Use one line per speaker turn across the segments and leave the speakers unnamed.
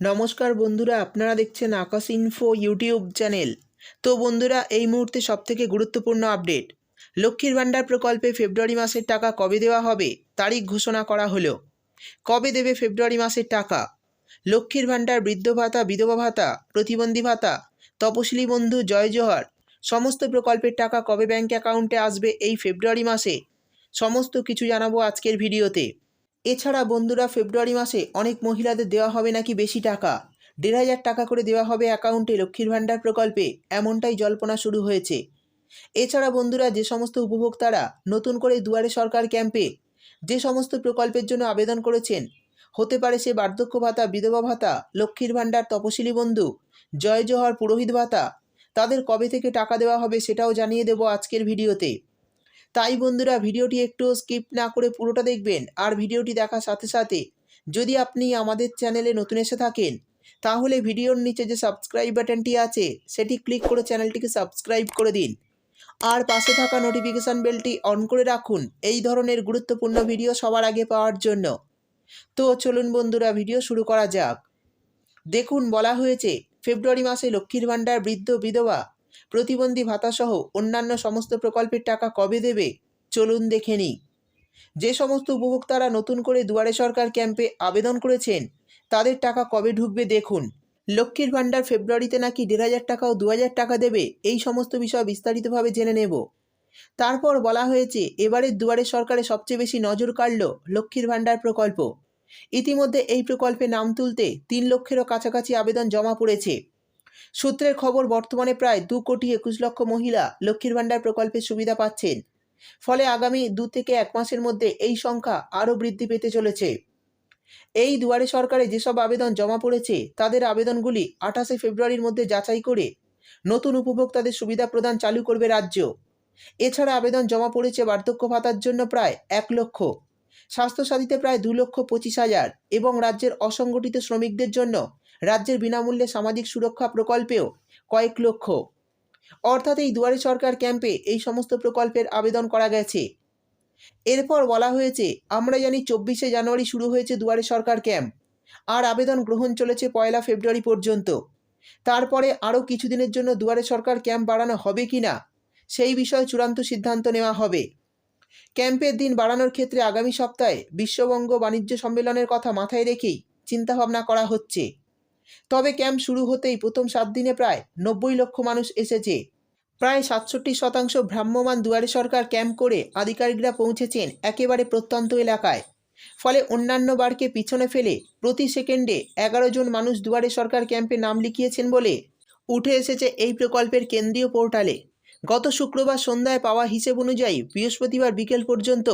নমস্কার বন্ধুরা, আপনারা দেখছেন আকাশ ইনফো ইউটিউব চ্যানেল তো বন্ধুরা, এই মুহূর্তে সবথেকে গুরুত্বপূর্ণ আপডেট লক্ষ্মীর ভাণ্ডার প্রকল্পে ফেব্রুয়ারি মাসের টাকা কবে দেওয়া হবে, তারিখ ঘোষণা করা হলো। কবে দেবে ফেব্রুয়ারি মাসের টাকা? লক্ষ্মীর ভাণ্ডার বৃদ্ধ ভাতা, বিধবা ভাতা, প্রতিবন্ধী ভাতা, তপশিলি বন্ধু, জয় জোহার, সমস্ত প্রকল্পের টাকা কবে ব্যাঙ্ক অ্যাকাউন্টে আসবে এই ফেব্রুয়ারি মাসে? সমস্ত কিছু জানাব আজকের ভিডিওতে। এছাড়া বন্ধুরা ফেব্রুয়ারি মাসে অনেক মহিলাদের দেওয়া হবে নাকি বেশি টাকা? দেড় হাজার টাকা করে দেওয়া হবে অ্যাকাউন্টে লক্ষ্মীর ভাণ্ডার প্রকল্পে, এমনটাই জল্পনা শুরু হয়েছে। এছাড়া বন্ধুরা যে সমস্ত উপভোক্তারা নতুন করে দুয়ারে সরকার ক্যাম্পে যে সমস্ত প্রকল্পের জন্য আবেদন করেছেন, হতে পারে সে বার্ধক্য ভাতা, বিধবা ভাতা, লক্ষ্মীর ভাণ্ডার, তপশিলি বন্ধু, জয় জোহর, পুরোহিত ভাতা, তাদের কবে থেকে টাকা দেওয়া হবে সেটাও জানিয়ে দেব আজকের ভিডিওতে। তাই বন্ধুরা ভিডিওটি একটু স্কিপ না করে পুরোটা দেখবেন আর ভিডিওটি দেখার সাথে সাথে যদি আপনি আমাদের চ্যানেলে নতুন এসে থাকেন, তাহলে ভিডিওর নিচে যে সাবস্ক্রাইব বাটনটি আছে, সেটি ক্লিক করে চ্যানেলটিকে সাবস্ক্রাইব করে দিন। আর পাশে থাকা নোটিফিকেশান বেলটি অন করে রাখুন এই ধরনের গুরুত্বপূর্ণ ভিডিও সবার আগে পাওয়ার জন্য। তো চলুন বন্ধুরা ভিডিও শুরু করা যাক। দেখুন, বলা হয়েছে, ফেব্রুয়ারি মাসে লক্ষ্মীর ভাণ্ডার বৃদ্ধ বিধবা প্রতিবন্ধী ভাতাসহ অন্যান্য সমস্ত প্রকল্পের টাকা কবে দেবে? চলুন দেখে নিই। যে সমস্ত উপভোক্তারা নতুন করে দুয়ারে সরকার ক্যাম্পে আবেদন করেছেন, তাদের টাকা কবে ঢুকবে দেখুন। লক্ষ্মীর ভাণ্ডার ফেব্রুয়ারিতে নাকি দেড় হাজার টাকা ও দু হাজার টাকা দেবে, এই সমস্ত বিষয় বিস্তারিতভাবে জেনে নেব। তারপর বলা হয়েছে এবারের দুয়ারে সরকারে সবচেয়ে বেশি নজর কাড়ল লক্ষ্মীর ভাণ্ডার প্রকল্প। ইতিমধ্যে এই প্রকল্পে নাম তুলতে তিন লক্ষেরও কাছাকাছি আবেদন জমা পড়েছে। সূত্রের খবর, বর্তমানে প্রায় দু কোটি একুশ লক্ষ মহিলা লক্ষ্মীর ভাণ্ডার প্রকল্পের সুবিধা পাচ্ছেন। ফলে আগামী দু থেকে এক মাসের মধ্যে এই সংখ্যা আরও বৃদ্ধি পেতে চলেছে। এই দুয়ারে সরকারে যেসব আবেদন জমা পড়েছে, তাদের আবেদনগুলি আঠাশে ফেব্রুয়ারির মধ্যে যাচাই করে নতুন উপভোক্তাদের সুবিধা প্রদান চালু করবে রাজ্য। এছাড়া আবেদন জমা পড়েছে বার্ধক্য ভাতার জন্য প্রায় এক লক্ষ, স্বাস্থ্যসাথীতে প্রায় দু লক্ষ পঁচিশ হাজার এবং রাজ্যের অসংগঠিত শ্রমিকদের জন্য রাজ্যের বিনামূল্যে সামাজিক সুরক্ষা প্রকল্পেও কয়েক লক্ষ। অর্থাৎ এই দুয়ারে সরকার ক্যাম্পে এই সমস্ত প্রকল্পের আবেদন করা গেছে। এরপর বলা হয়েছে, আমরা জানি চব্বিশে জানুয়ারি শুরু হয়েছে দুয়ারে সরকার ক্যাম্প। আর আবেদন গ্রহণ চলেছে পয়লা ফেব্রুয়ারি পর্যন্ত। তারপরে আরও কিছুদিনের জন্য দুয়ারে সরকার ক্যাম্প বাড়ানো হবে কি না, সেই বিষয়ে চূড়ান্ত সিদ্ধান্ত নেওয়া হবে। ক্যাম্পের দিন বাড়ানোর ক্ষেত্রে আগামী সপ্তাহে বিশ্ববঙ্গ বাণিজ্য সম্মেলনের কথা মাথায় রেখেই চিন্তাভাবনা করা হচ্ছে। তবে ক্যাম্প শুরু হতেই প্রথম সাত দিনে প্রায় নব্বই লক্ষ মানুষ এসেছে। প্রায় সাতষট্টি শতাংশ ভ্রাম্যমাণ দুয়ারে সরকার ক্যাম্প করে আধিকারিকরা পৌঁছেছেন একেবারে প্রত্যন্ত এলাকায়। ফলে অন্যান্য বারকে পিছনে ফেলে প্রতি সেকেন্ডে এগারো জন মানুষ দুয়ারে সরকার ক্যাম্পে নাম লিখিয়েছেন বলে উঠে এসেছে এই প্রকল্পের কেন্দ্রীয় পোর্টালে। গত শুক্রবার সন্ধ্যায় পাওয়া হিসেব অনুযায়ী বৃহস্পতিবার বিকেল পর্যন্ত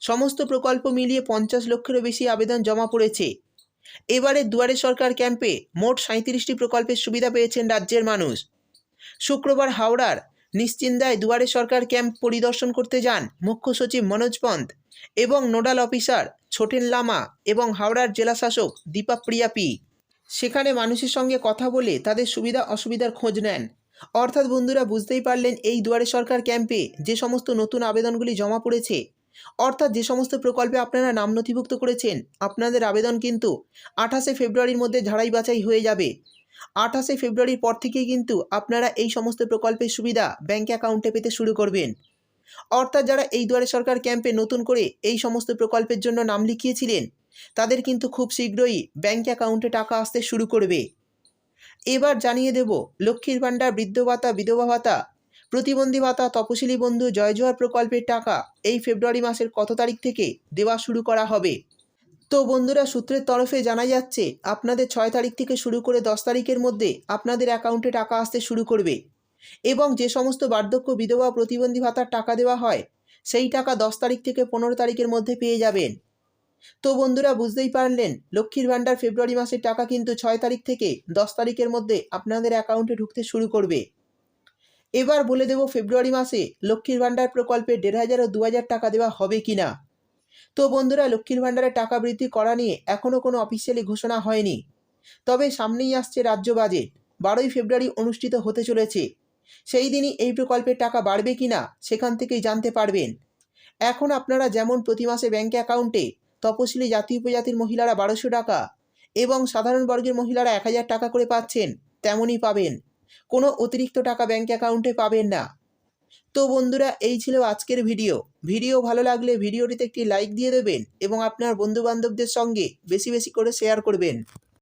সমস্ত প্রকল্প মিলিয়ে পঞ্চাশ লক্ষেরও বেশি আবেদন জমা পড়েছে। এবারে দুয়ারে সরকার ক্যাম্পে মোট সাঁত্রিশটি প্রকল্পের সুবিধা পেয়েছেন রাজ্যের মানুষ। শুক্রবার হাওড়ার নিশ্চিন্দায় দুয়ারে সরকার ক্যাম্প পরিদর্শন করতে যান মুখ্য সচিব মনোজ পন্থ এবং নোডাল অফিসার ছোটেন লামা এবং হাওড়ার জেলাশাসক দীপা প্রিয়া পি। সেখানে মানুষের সঙ্গে কথা বলে তাদের সুবিধা অসুবিধার খোঁজ নেন। অর্থাৎ বন্ধুরা বুঝতেই পারলেন এই দুয়ারে সরকার ক্যাম্পে যে সমস্ত নতুন আবেদনগুলি জমা পড়েছে অর্থাৎ যে সমস্ত প্রকল্পে আপনারা নাম নথিভুক্ত করেছেন, আপনাদের আবেদন কিন্তু আঠাশে ফেব্রুয়ারির মধ্যে ঝাড়াই বাছাই হয়ে যাবে। আঠাশে ফেব্রুয়ারির পর থেকেই কিন্তু আপনারা এই সমস্ত প্রকল্পের সুবিধা ব্যাঙ্ক অ্যাকাউন্টে পেতে শুরু করবেন। অর্থাৎ যারা এই দুয়ারে সরকার ক্যাম্পে নতুন করে এই সমস্ত প্রকল্পের জন্য নাম লিখিয়েছিলেন, তাদের কিন্তু খুব শীঘ্রই ব্যাঙ্ক অ্যাকাউন্টে টাকা আসতে শুরু করবে। এবার জানিয়ে দেব, লক্ষ্মীর ভাণ্ডার, বৃদ্ধ ভাতা, বিধবা ভাতা প্রতিবন্ধী ভাতা, তপশিলি বন্ধু, জয় জোয়ার প্রকল্পের টাকা এই ফেব্রুয়ারি মাসের কত তারিখ থেকে দেওয়া শুরু করা হবে? তো বন্ধুরা, সূত্রের তরফে জানা যাচ্ছে, আপনাদের ছয় তারিখ থেকে শুরু করে দশ তারিখের মধ্যে আপনাদের অ্যাকাউন্টে টাকা আসতে শুরু করবে। এবং যে সমস্ত বার্ধক্য বিধবা প্রতিবন্ধী ভাতার টাকা দেওয়া হয়, সেই টাকা দশ তারিখ থেকে পনেরো তারিখের মধ্যে পেয়ে যাবেন। তো বন্ধুরা, বুঝতেই পারলেন, লক্ষ্মীর ভাণ্ডার ফেব্রুয়ারি মাসের টাকা কিন্তু ছয় তারিখ থেকে দশ তারিখের মধ্যে আপনাদের অ্যাকাউন্টে ঢুকতে শুরু করবে। এবার বলে দেব ফেব্রুয়ারি মাসে লক্ষ্মীর ভাণ্ডার প্রকল্পে দেড় হাজার ও দু হাজার টাকা দেওয়া হবে কি না তো বন্ধুরা, লক্ষ্মীর ভাণ্ডারে টাকা বৃদ্ধি করা নিয়ে এখনও কোনো অফিসিয়ালি ঘোষণা হয়নি। তবে সামনেই আসছে রাজ্য বাজেট বারোই ফেব্রুয়ারি অনুষ্ঠিত হতে চলেছে। সেই দিনই এই প্রকল্পের টাকা বাড়বে কি না সেখান থেকেই জানতে পারবেন। এখন আপনারা যেমন প্রতি মাসে ব্যাঙ্ক অ্যাকাউন্টে তপশিলি জাতি উপজাতির মহিলারা বারোশো টাকা এবং সাধারণ বর্গের মহিলারা এক হাজার টাকা করে পাচ্ছেন, তেমনই পাবেন। কোনো অতিরিক্ত টাকা ব্যাঙ্ক অ্যাকাউন্টে পাবেন না। তো বন্ধুরা, এই ছিল আজকের ভিডিও ভিডিও ভালো লাগলে ভিডিওটিতে একটি লাইক দিয়ে দেবেন এবং আপনার বন্ধুবান্ধবদের সঙ্গে বেশি বেশি করে শেয়ার করবেন।